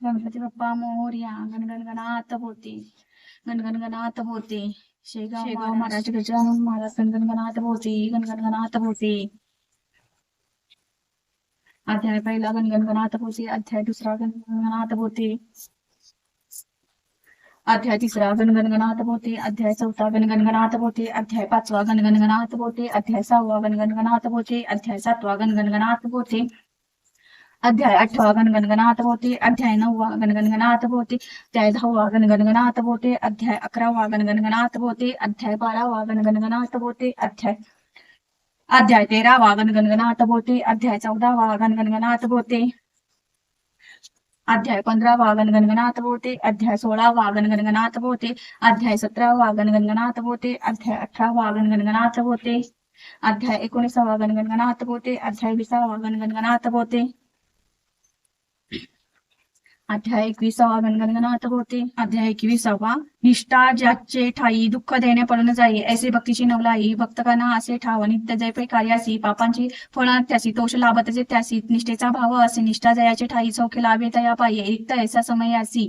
गणपती बाप्पा मोरया गणगण गणात होते गणगण गणात होते शेगाव महाराज गजानन महाराज गणगण गणात होते गणगण गणात होते अध्याय पहिला गणगण गणात होते अध्याय दुसरा गणगण गणात होते अध्याय तिसरा गणगण गणात होते अध्याय चौथा गणगण गणात होते अध्याय पाचवा गणगण गणात होते अध्याय सहावा गणगण गणात होते अध्याय सातवा गणगण गणात होते अध्याय आठवा गणगणगणात होते अध्याय नववा गणगणगणात होते अध्याय दहावा गणगणगणात होते अध्याय अकरावा गणगणगणात होते अध्याय बारावा गणगणगणात होते अध्याय अध्याय तेरावा गणगणगणात होते अध्याय चौदावा गणगणगणात होते अध्याय पंधरावा गणगणगणात होते अध्याय सोळावा गणगणगणात होते अध्याय सतरावा गणगणगणात होते अध्याय अठरावा गणगणगणात होते अध्याय एकोणीसावा गणगणगणात होते अध्याय विसावा गणगणगणात होते अध्याय एकविसावा गणगणगणात होते अध्याय एकविसावा. निष्ठा ज्याचे ठाई दुःख देणे पडून जाई ऐसे भक्तीची नवलाई. भक्तकांना असे ठाव नित्य जय कार्यासी. पापांची फळ त्यासी तोष लाभतचे त्यासी. निष्ठेचा भाव असे निष्ठा जयाचे ठाई चौके लाभे तया पायी. रिक्त ऐसा समयासी.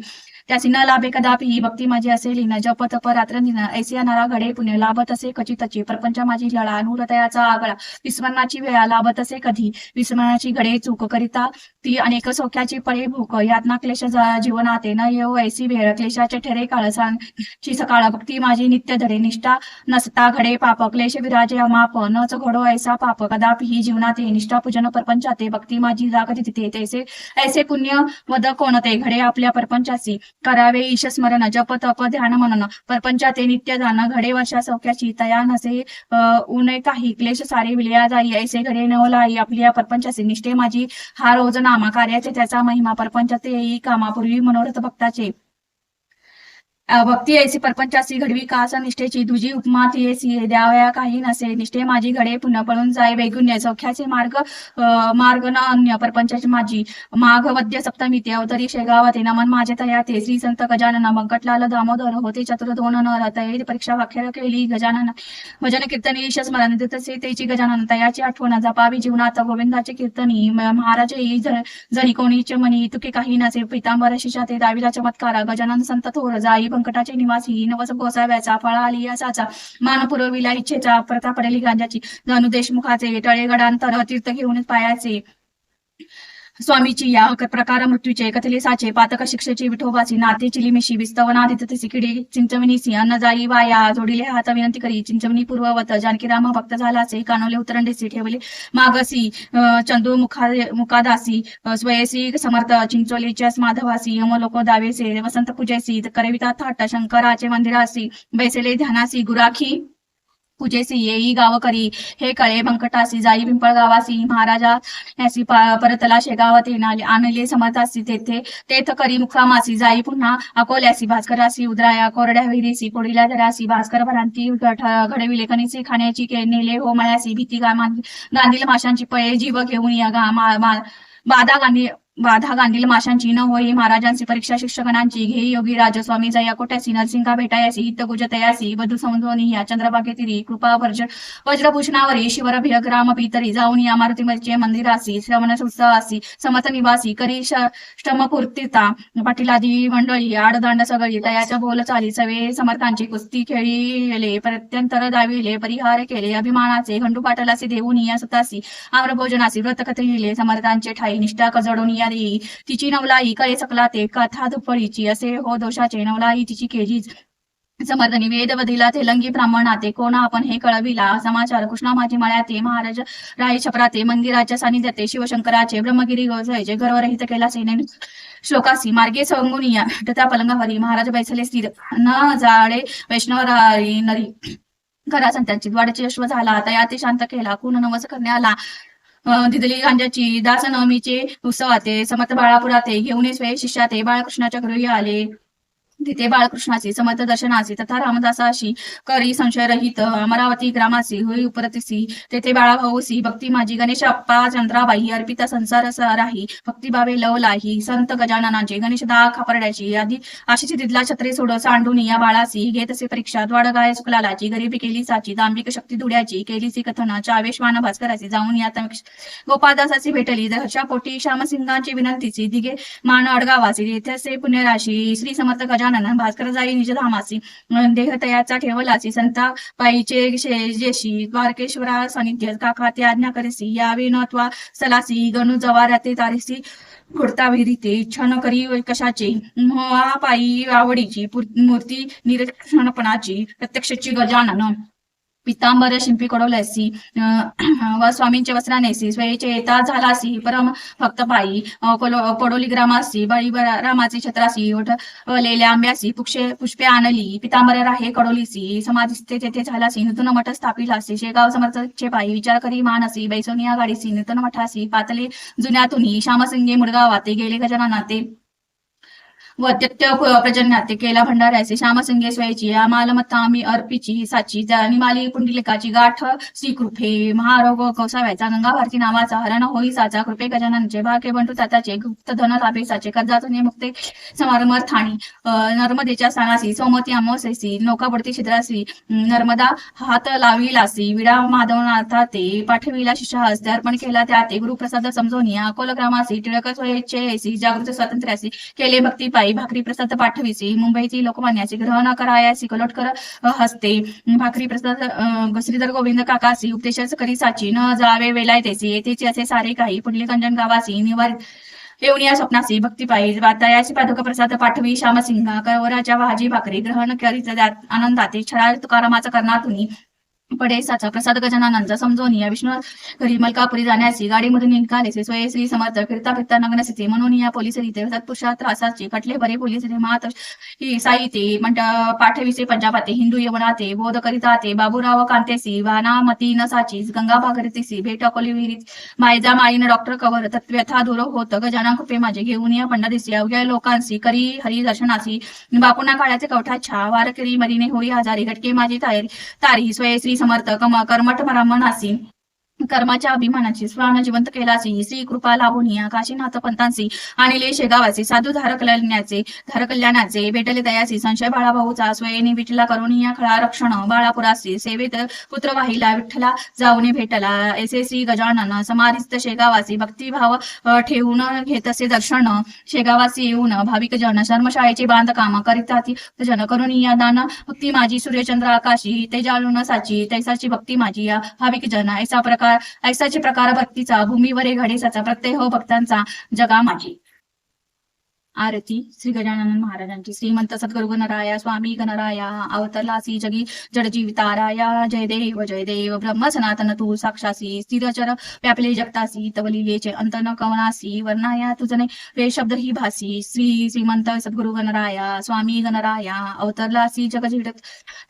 त्यासी न लाभे कदापि ही भक्ती माझी असे न जप तप रात्र दिन ऐसिया नरा घडे पुण्य लाभत असे कचितची प्रपंच माझी लळा अनुरतयाचा आगळा. विस्मरणाची वेळा लाभत असे कधी? विस्मरणाची घडे चूक करिता ती अनेक सौख्याची पळे भूक. यातना क्लेश जीवनाते न येऊ ऐसी वेळ. क्लेशाचे ठरे काळ सांगची सकाळ. भक्ती माझी नित्य धरे निष्ठा. नसता घडे पाप. क्लेश विराजे अमाप. नच घडो ऐसा पाप. कदापि ही जीवनाते निष्ठा पूजन परपंचाते. भक्ती माझी जागती तिथे तैसे ऐसे पुण्य मद कोणते? घडे आपल्या परपंचाची करावे. ईश स्मरण जप तप ध्यान मनन. परपंचाते नित्य धान घडे वर्षा सौख्याची तया नसे उने काही क्लेश सारे विलिया जाई ऐसे घडे नवलाई आपल्या परपंचाचे निष्ठे माझी. हा रोज नामा कार्याचे त्याचा महिमा परपंचाते येई कामापूर्वी मनोरथ भक्ताचे. भक्ती ऐसी परपंचासी घडवी कास निष्ठेची तुझी उपमा ती येसी द्यावया काही नसे. निष्ठे माझी घडे पुन्हा पळून जाय. वैगुण्य सौख्याचे मार्ग मार्ग न अन्य परपंचाची माझी. माघ वद्य सप्तमी ते अवतरी शेगावते नमन माझे तया ते. श्री संत गजानन मंकटलाल दामोदर होते. चतुर दोन नर तये परीक्षा वाक्य केली गजानन. भजन कीर्तनी ईश स्मरण तसे तेची गजानन तयाची आठवण जपावी. जीवनात गोविंदाची कीर्तनी. महाराज येई जरी कोणीचे मनी तुके काही नसे. पितांबर शिषा ते. दाविला चमत्कार गजानन संत थोर जाई. व्यंकटाचे निवासी नवस गोसाव्याचा फळा आली असाचा. मान पुरविला इच्छेचा प्रथा पडेली गांजाची. धनु देशमुखाचे टळेगडांतर तीर्थ घेऊन पायाचे. स्वामीची या प्रकार मृत्यूचे कथले साचे पातक शिक्षेची विठोबाची नाते चिलिमिशी विस्तवनादित सिकिडे चिंचवनीसी अन्न जाई वाया जोडिले हात विनंती करी चिंचवणी पूर्ववत जानकी राम भक्त कानोले कानवले उतरंडेसी ठेवले. मागसी चंदू मुखा मुकादासी स्वयसी समर्थ चिंचोलीच्या माधवासी यमलोक दावेसे वसंत पूजेसी करविता थाट शंकराचे मंदिरासी बैसेले ध्यानासी गुराखी पूजेसी येई गावकरी हे कळे बंकटासी जाई पिंपळगावासी महाराजा यासी परतला शेगावात येणाले आणले समर्थासी तेथे. तेथ करी मुक्कामासी जाई पुन्हा. अकोल्यासी भास्करासी उदराया कोरड्या विहिरीसी कोडीला धरासी भास्कर भरांती घडवी घडविले खाण्याची के नेले हो मळ्यासी भीती गांधील माशांची पळे जीव घेऊन या गा मा- मा- बाधा गांधी बाधा गांधील माशांची न होई महाराजांची परीक्षा शिक्षकांची घे योगी राजस्वामी जया कोट्यासी नरसिंगा भेटायासी हित गुजतयासी वधू समजोनी या चंद्रबागेतिरी कृपा वर्ज वज्रभूषणावरी शिवर ग्राम पितरी जाऊन या मारुतीमध्ये मंदिरासी श्रवण उत्सवासी समत निवासी करी श्रमपूर्तीता श्रमपूर्तिता पाटीलादी मंडळी आडदांड सगळी तयाच्या बोल चाली सवे समर्थांची कुस्ती खेळीले प्रत्यंतर दाविले परिहार केले अभिमानाचे खंडू पाटलासी देऊन या सुतासी आम्रभोजनासी व्रत लिहिले समर्थांचे ठाई निष्ठा कजडून या देई तिची नवलाई कळे सकला ते कथा दुपळीची असे हो दोषाचे नवलाई तिची केजीच. समर्थनी वेद बदिला ते लंगी ब्राह्मणाते कोणा आपण हे कळविला. समाचार कृष्णा माझी मळ्याते महाराज राय छपराते मंदिराच्या सानिध्याते शिवशंकराचे ब्रह्मगिरी गोसायचे गर्वरहित केला सेने. श्लोकासी मार्गे संगुनिया तथा पलंगावरी महाराज बैसले स्थिर. न जाळे वैष्णवरारी नरी. घरा संतांची द्वाडचे अश्व झाला. आता या ते शांत केला. कुण नवस करण्याला. अं, दिदली गांजाची दासनवमीचे उत्सवाते समर्थ बाळापुराते घेऊन स्वय शिष्याते. बाळकृष्णाच्या घरी आले. तिथे बाळकृष्णाची समर्थ दर्शनाची तथा रामदासाशी करी संशय रहित अमरावती ग्रामासी होई उपरतीसी तेथे बाळाभाऊसी भक्ती माझी गणेश अप्पा चंद्राबाई अर्पिता संसार राही भक्तिभावे लवलाही संत गजाननाचे गणेश दा खापर्ड्याची आधी आशीची तिथला छत्रे सोड सांडून या बाळासी घेत असे परीक्षा द्वाडगाय सुकलालाची गरिबी केली साची दांबिक शक्ती धुड्याची केलीची कथनाच्या आवेशवान भास्कराची जाऊन या तम- गोपादासाची भेटली दर्शा पोटी श्यामसिंगांची विनंतीची दिगे मान अडगावासी येथे पुण्यराशी श्री समर्थ गजान नाना भास्कर जाई निजधामासी देह तयाचा ठेवलासी. संता पायीचे जेशी. द्वारकेश्वरा सानिध्य काका ते आज्ञा करेसी. यावे न त्वा सलासी. गणू जवाराते तारेसी. घोडता विहिरीते. इच्छा न करी कशाचे? मोहा पायी आवडीची. मूर्ती निरक्षणपणाची. प्रत्यक्षची गजानन. पितांबर शिंपी कडवल्यासी व स्वामींचे वस्त्रानेसी स्वयचे येता झालासी परम भक्त पायी कडोली कोलो- पडोली ग्रामासी बळी रामाचे छत्रासी ओठ लेल्या आंब्यासी पुक्षे पुष्पे आणली पितांबर राहे कडोलीसी समाधीस्ते तेथे झालासी नूतन मठ स्थापिलासी शेगाव समर्थचे पायी विचार करी मानसी बैसोनिया गाडीसी नूतन मठासी पातले जुन्यातुनी श्यामसिंगे मुडगावाते गेले गजाननाते व अत्यत्य प्रजन्याते केला भंडाऱ्याचे श्यामसंगे स्वयची मालमत्ता आम्ही अर्पीची साची निमाली पुंडलिकाची गाठ श्रीकृपे महारोग कौसाव्याचा गंगा भारती नावाचा हरण होई साचा कृपे गजाननचे भाके बंटू ताताचे गुप्त धन लाभेसाचे कर्जाचे मुक्ते समारमर्थाणी ठाणी नर्मदेच्या स्थानासी सोमती अमावस्येसी नौकाबडती छिद्रासी नर्मदा हात लाविलासी विडा माधवनाथा ते पाठविला शिष्या हस्ते अर्पण केला त्या ते गुरुप्रसाद समजोनी अकोल ग्रामासी टिळक स्वयच्छेसी जागृत स्वातंत्र्यासी केले भक्ती पायी भाकरी प्रसाद पाठविसी मुंबईची लोकमान्याची ग्रहण करायासी कलोटकर हसते. भाकरी प्रसाद श्रीधर गोविंद काकासी उपदेशच करी साची न जावे वेलायतेसी येथेचे असे सारे काही पुंडलिकंजन गावासी निवार येऊन या स्वप्नासी पाहिज वातायाची पादुका प्रसाद पाठवी श्यामसिंगा कवराच्या भाजी भाकरी ग्रहण करीत आनंदाते छळा तुकारामाचा कर्णातुनी पडेसाचा प्रसाद गजाननांचा समजून या विष्णू घरी मलकापुरी जाण्याची गाडीमधून निघालेचे स्वय श्री समर्थ फिरता फिरता नग्नसिते म्हणून या पोलीस रीते सत्पुरुषा त्रासाचे खटले बरे पोलीस रे मात ही साहिते म्हणत पाठविसे पंजाबाते हिंदू यवनाते बोध करीताते बाबूराव कांतेसी वानामती नसाची गंगा भागरतीसी भेट अकोली विहिरीत मायजा माळीन डॉक्टर कवर तत्व्यथा दूर होत गजानन कृपे माझे घेऊन या पंडदिसी अवघ्या लोकांसी करी हरी दर्शनासी बापुना काळाचे छा वारकरी मरीने होई हजारी घटके माझी तारी तारी स्वय श्री समर्थ कम कर्मठ ब्राह्मणासी कर्माच्या अभिमानाची स्वान जिवंत केलासी श्री कृपा लाभोनी काशीनाथ पंतांची आणि ले शेगावाचे साधू धारकल्याचे धारकल्याणाचे भेटले दयासी संशय बाळाभाऊचा स्वयनी विठला करून या खळा रक्षण बाळापुरासी सेवेत पुत्र वाहिला विठ्ठला जाऊन भेटला. एसे श्री गजानन समाधिस्थ शेगावासी भक्तिभाव ठेवून घेत असे दर्शन. शेगावासी येऊन भाविक जन शर्मशाळेचे बांधकाम करितात जन करून या दान. भक्ती माझी सूर्यचंद्र आकाशी ते जाळून साची तैसाची भक्ती माझी. या भाविक जन ऐसा प्रकार ऐसाचे प्रकार भक्तीचा भूमीवर घडेसाचा प्रत्यय हो भक्तांचा जगा माझी आरती श्री गजानन महाराजांची. श्रीमंत सद्गुरु गणराया स्वामी गणराया अवतरलासी जगी जडजीविताराया जय देव जय देव ब्रह्म सनातन तू साक्षासी स्थिरचर व्यापले जगतासी तव अंत न कवनासी वर्णाया तुझने वे शब्द ही भासी. श्री श्रीमंत सद्गुरु गणराया स्वामी गणराया अवतरलासी जग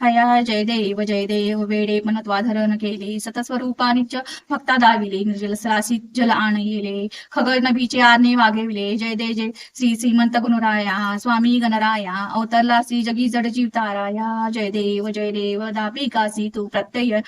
हया जय देव जय देव वेडे मनत्वाधरण केले सतस्वरूपानिच भक्ता दाविले निर्जल सरासी जल आण येले. खगर नभीचे आरणे वागविले जय दे जय. श्री श्रीमंत गुणराया स्वामी गणराया अवतरलासी जगी जड जीवताराया जय देव जय देव दापिकासी तू प्रत्यय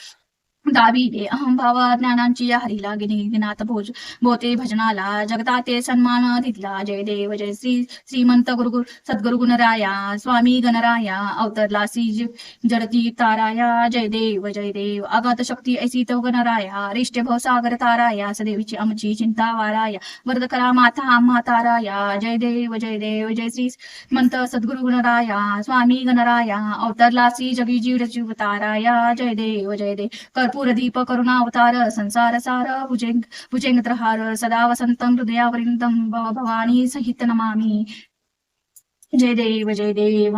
दाविले अहम ज्ञानांची या हरीला गिनी भोज बोते भजनाला जगताते सन्मान दिला. जय देव जय श्री श्रीमंत गुरु सद्गुरु गुणराया स्वामी गणराया अवतरलासी ज- जडती ताराया जय देव जय देव अगत शक्ती ऐसी तो गणराया. रिष्ट भव सागर ताराया सदेवीची आमची चिंता वाराया. वरद करा माता आम्हा ताराया. जय देव जय देव जय श्री मंत सद्गुरु गुणराया. स्वामी गणराया अवतरलासी जगी जीव जीव ताराया. जय देव जय देव कर्पूर दीप करुणा अवतार संसार सार भुजेंग भुजेंगत्रहार सदा वसंतम हृदयावरिंदम भव भवानी सहित नमामि। जय देव जय देव।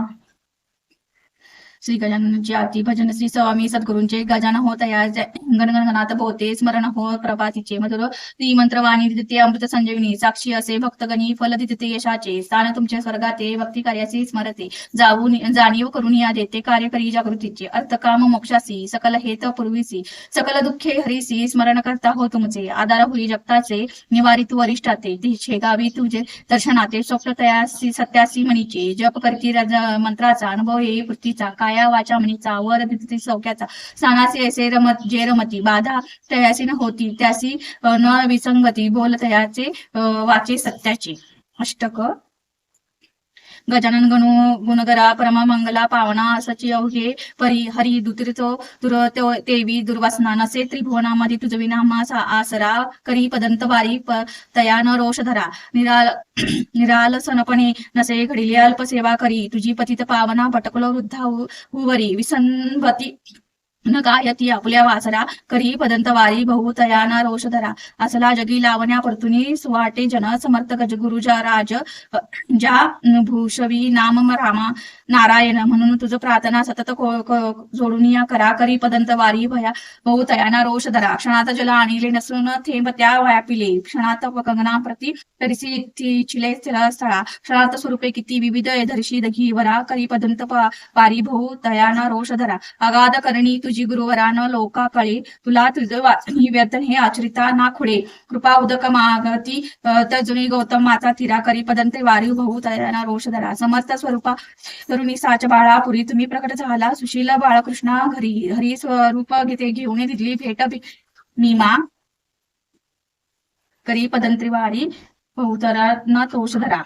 श्री गजाननची आरती भजन श्री स्वामी सद्गुरूंचे गजान हो तया गणगणगणात भोवते स्मरण हो प्रभातीचे मधुर. श्री मंत्रवाणी दिते अमृत संजीवनी साक्षी असे भक्तगणी फल दिते यशाचे. स्थान तुमचे स्वर्गाते भक्ती कार्याचे स्मरते. जाऊन जाणीव करून या देते कार्य करी जागृतीचे. अर्थ काम मोक्षासी सकल हेत पूर्वीसी. सकल दुःखे हरीसी स्मरण करता हो तुमचे. आधार होई जगताचे निवारित वरिष्ठाते. तिचे गावी तुझे दर्शनाते. स्वप्न तयासी सत्यासी म्हणीचे जप करती मंत्राचा अनुभव येई वृत्तीचा काय वाचा म्हणीचा वर दिती सौख्याचा. सानासी ऐसे रमत जे रमती बाधा तयासी न होती त्यासी न विसंगती बोल तयाचे वाचे सत्याचे. अष्टक गजानन गणू गुणगरा परमा मंगला पावना सची अवघे परी हरी दुतिरचो दुर तेवी दुर्वासना नसे त्रिभुवनामध्ये तुझवी नामा आसरा करी पदंत बारी प तया न रोष धरा निराल निरालसनपणे नसे घडिले अल्पसेवा करी तुझी पतित पावना पटकलो वृद्धा हु- हुवरी नका यती आपल्या वासरा? करी पदंत वारी बहु तयाना रोष धरा असला जगी लावण्या परतुनी सुवाटे जन समर्थ गज गुरुजा राज. ज्या भूषवी नाम रामा. नारायण म्हणून तुझ प्रार्थना सतत को- को- जोडून या. करा करी पदंत वारी भया. बहु तयाना रोष धरा क्षणात जल आणले नसून थेंब त्या वया पिले. क्षणात कंगना प्रती तरिसी चिले स्थिर स्थळा. क्षणात स्वरूपे किती विविध धरशी दघी वरा. करी पदंत वारी बहु तयाना रोष धरा अगाध करणी तुझी गुरुवरान लोका कळे तुला तुझं वाचनी हे आचरिता ना खुडे. कृपा उदक मागती तजुनी गौतम माता तिरा करी पदंते वारी बहु तयाना रोष धरा. समर्थ स्वरूपा तरुणी साच बाळापुरी तुम्ही प्रकट झाला. सुशील बाळकृष्णा घरी हरी स्वरूप गीते घेऊन दिली भेट मीमा करी पदंत्री वारी बहुतरा न तोष धरा.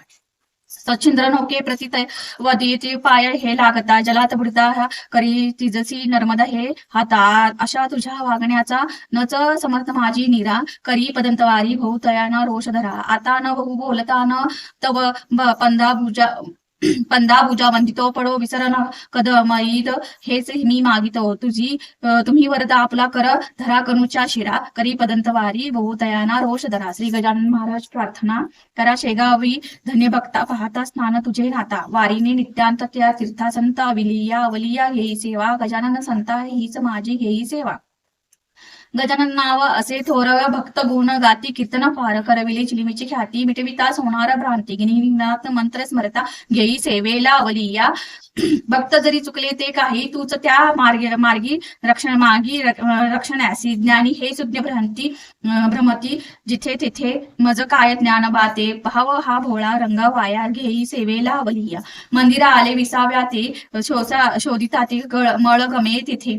सच्छिंद्र नौके प्रसिद्ध वदीचे पाय हे लागता जलात बुडता करी तिजसी नर्मदा हे हाता. अशा तुझ्या वागण्याचा नच समर्थ माझी निरा. करी पदंतवारी भाऊ तयाना रोष धरा आता न बहु बोलता न तव पंधा भुजा पंधा भुजा वंदितो पडो विसरण कदमईद हेच मी मागितो. तुझी तुम्ही वरदा आपला कर धरा कनुच्या शिरा. करी पदंतवारी वारी तयाना रोष धरा. श्री गजानन महाराज प्रार्थना करा शेगावी धन्य भक्ता पाहता स्नान तुझे राहता वारीने नित्यांत त्या तीर्था संत अविलिया अवलिया घेई सेवा. गजानन संता हीच माझी घेई सेवा. गजानन नाव असे थोर भक्त गुण गाती कीर्तन फार करविले. चिलिमीची ख्याती मिटविता होणार भ्रांती. गिनिनाथ मंत्र स्मरता. घेई सेवेला अवलिया भक्त जरी चुकले ते काही. तूच त्या मार्गे मार्गी रक्षण मागी रक्षणासी ज्ञानी. हे सुज्ञ भ्रांती भ्रमती. जिथे तिथे मज काय ज्ञान बाते. भाव हा भोळा रंग वाया. घेई सेवेला अवलिया मंदिरा आले विसाव्या ते. शोसा शोधिता ते मळ गमे तिथे.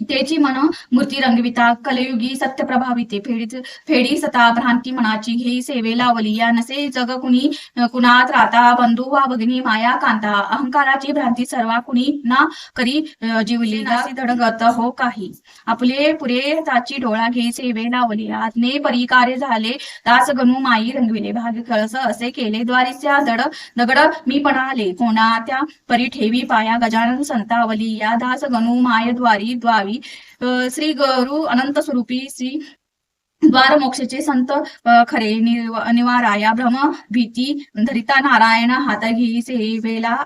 तेची मन मूर्ती रंगविता कलयुगी सत्य प्रभाविते फेडी फेडी सता भ्रांती मनाची घेई सेवेला अवलिया नसे जग कुणी कुणात राहता बंधू वा भगिनी माया कांता अहंकाराची भ्रांती सर्वा कुणी ना करी जीवली नासी धडगत हो काही. आपले पुरे ताची डोळा घेई सेवेला अवलिया आत्मे परी कार्य झाले दास गणू माई रंगविले भाग कळस असे केले द्वारीच्या दड दगड मी पणाले कोणा त्या परी ठेवी पाया गजानन संतावली या दास गणू माय द्वारी द्वावी अ, श्री गुरु अनंत स्वरूपी श्री द्वार मोक्षचे संत खरे निवाराया भ्रम भीती धरिता नारायण हाता घेई सेवेला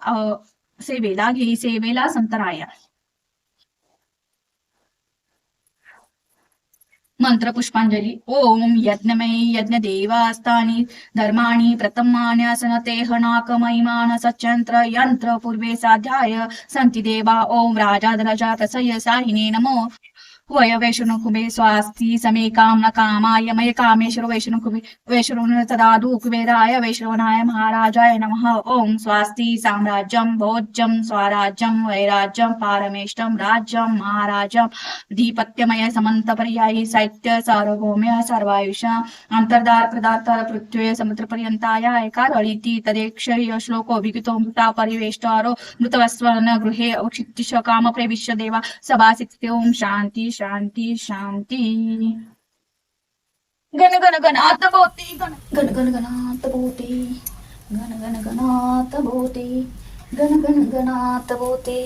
सेवेला घेई सेवेला संतराया. मंत्र पुष्पांजली ओम यज्ञमयी यज्ञ देवास्तानी धर्माणि प्रथमान्यासनते हनाकमैमान सच्यंत्र यंत्र पूर्वे साध्याय सन्ति देवा ओम राजाधराजा प्रसय साहिने नमो. वय वैष्णु कुबे स्वास्ति समे काम कामाय मय कामेश्वर वैष्णु कुबे वैष्णु तदादु कुबेराय वैष्णवनाय महाराजाय नमः। ओम स्वास्ति साम्राज्यं भोज्यं स्वराज्यं वैराज्यं पारमेष्टं राज्यं महाराजं धीपत्यमय समंत पर्यायी साहित्य सार्वभौम्य सर्वायुष अंतर्धार प्रदार्थ पृथ्वी समुद्र पर्यंताय एकारळीति तदेक्षय श्लोको विगितो मृता परिवेष्टारो मृतवस्वन गृहे औक्षित्तिश काम प्रविश्य देवा सभासित ओम शांती शांती शांती गण गण गणात भोवती गण गण गण गणात भोवती गण गण गणात भोवती गण गण गणात भोवते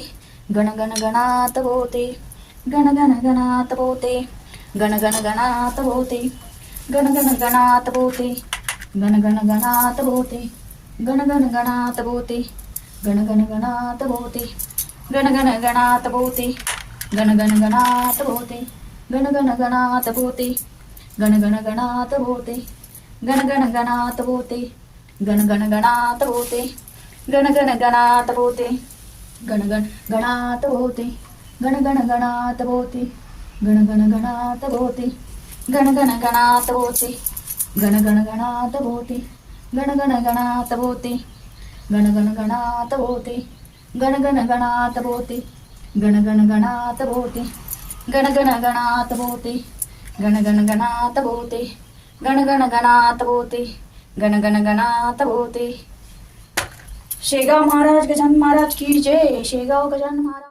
गण गण गणात भोवते गण गण गणात भोवते गण गण गणात भोवते गण गण गणात भोवते गण गण गणात भोवते गण गण गणात भोवते गण गण गणात भोवते गण गण गणात भोवते गण गण गणात भोते गण गण गणात भोते गण गण गणात भोते गण गण गणात भोते गण गण गणात भोते गण गण गणात भोते गण गण गणात भोते गण गण गणात भोते गण गण गणात भोते गण गण गणात भोते गण गण गणात भोते गण गण गणात भोते गण गण गणात भोते गण गण गणात भोते गण गण गणात भोवते. गण गण गणात भोवते. गण गण गणात भोवते. गण गण गणात भोवते. गण गण गणात भोवते. शेगाव महाराज गजान महाराज की जय. शेगाव गजान महाराज.